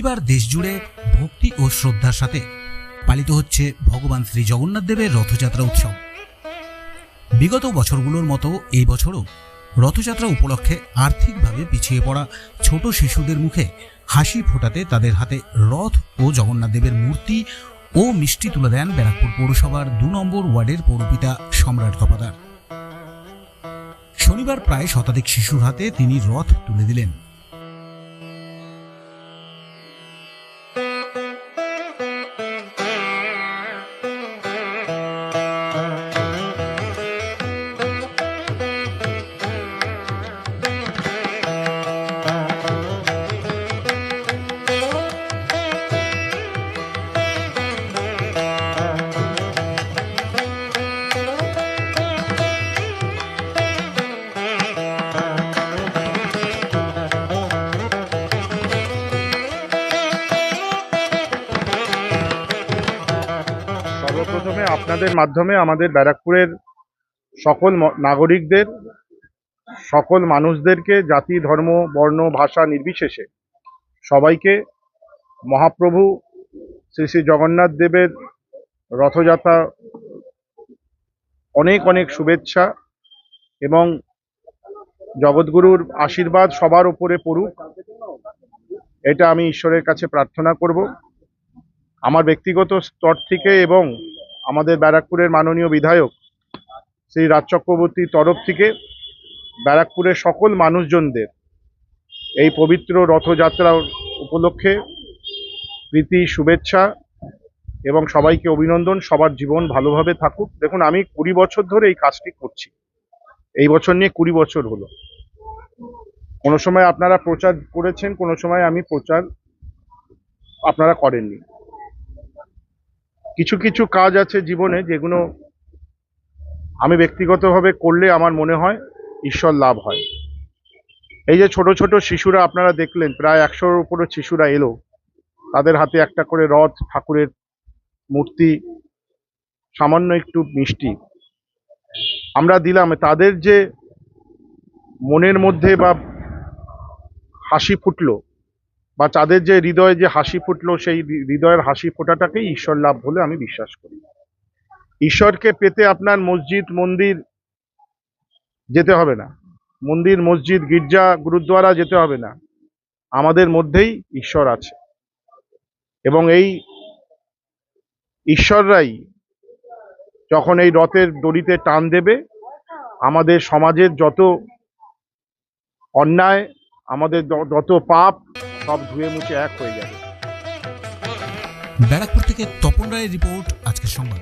রবিবার দেশজুড়ে ভক্তি ও শ্রদ্ধার সাথে পালিত হচ্ছে ভগবান শ্রী জগন্নাথ দেবের রথযাত্রা উৎসব। বিগত বছরগুলোর মতো এই বছরও রথযাত্রা উপলক্ষে আর্থিকভাবে পিছিয়ে পড়া ছোট শিশুদের মুখে হাসি ফোটাতে তাদের হাতে রথ ও জগন্নাথ দেবের মূর্তি ও মিষ্টি তুলে দেন ব্যারাকপুর পৌরসভার দু নম্বর ওয়ার্ডের পৌরপিতা সম্রাট কপাদার শনিবার প্রায় শতাধিক শিশুর হাতে তিনি রথ তুলে দিলেন। সর্বপ্রথমে আপনাদের মাধ্যমে আমাদের ব্যারাকপুরের সকল নাগরিকদের, সকল মানুষদেরকে জাতি, ধর্ম, বর্ণ, ভাষা নির্বিশেষে সবাইকে মহাপ্রভু শ্রী শ্রী জগন্নাথ দেবের রথযাত্রা অনেক অনেক শুভেচ্ছা এবং জগৎগুরুর আশীর্বাদ সবার উপরে পড়ুক। এটা আমি ঈশ্বরের কাছে প্রার্থনা করব। আমার ব্যক্তিগত স্তর থেকে এবং আমাদের ব্যারাকপুরের মাননীয় বিধায়ক শ্রী রাজ চক্রবর্তীর তরফ থেকে ব্যারাকপুরের সকল মানুষজনদের এই পবিত্র রথযাত্রা উপলক্ষে প্রীতি, শুভেচ্ছা এবং সবাইকে অভিনন্দন। সবার জীবন ভালোভাবে থাকুক। দেখুন, আমি কুড়ি বছর ধরে এই কাজটি করছি। এই বছর নিয়ে কুড়ি বছর হলো। কোনো সময় আপনারা প্রচার করেছেন, কোনো সময় আমি প্রচার আপনারা করেননি। কিছু কিছু কাজ আছে জীবনে যেগুলো আমি ব্যক্তিগতভাবে করলে আমার মনে হয় ঈশ্বর লাভ হয়। এই যে ছোট ছোট শিশুরা আপনারা দেখলেন, প্রায় একশোর উপরে শিশুরা এলো। তাদের হাতে একটা করে রথ, ঠাকুরের মূর্তি, সামান্য একটু মিষ্টি। আমরা দিলাম, তাদের যে মনের মধ্যে বা হাসি ফুটলো বা তাদের যে হৃদয়ে যে হাসি ফুটলো, সেই হৃদয়ের হাসি ফোটাটাকেই ঈশ্বর লাভ বলে আমি বিশ্বাস করি। ঈশ্বরকে পেতে আপনার মসজিদ, মন্দির যেতে হবে না। মন্দির, মসজিদ, গির্জা, গুরুদ্বারা যেতে হবে না। আমাদের মধ্যেই ঈশ্বর আছে। এবং এই ঈশ্বররাই যখন এই রথের দড়িতে টান দেবে, আমাদের সমাজের যত অন্যায়, আমাদের যত পাপ সব ধুয়ে মুছে এক হয়ে যাবে। ব্যারাকপুর থেকে তপন রায়ের রিপোর্ট আজকের সংবাদ।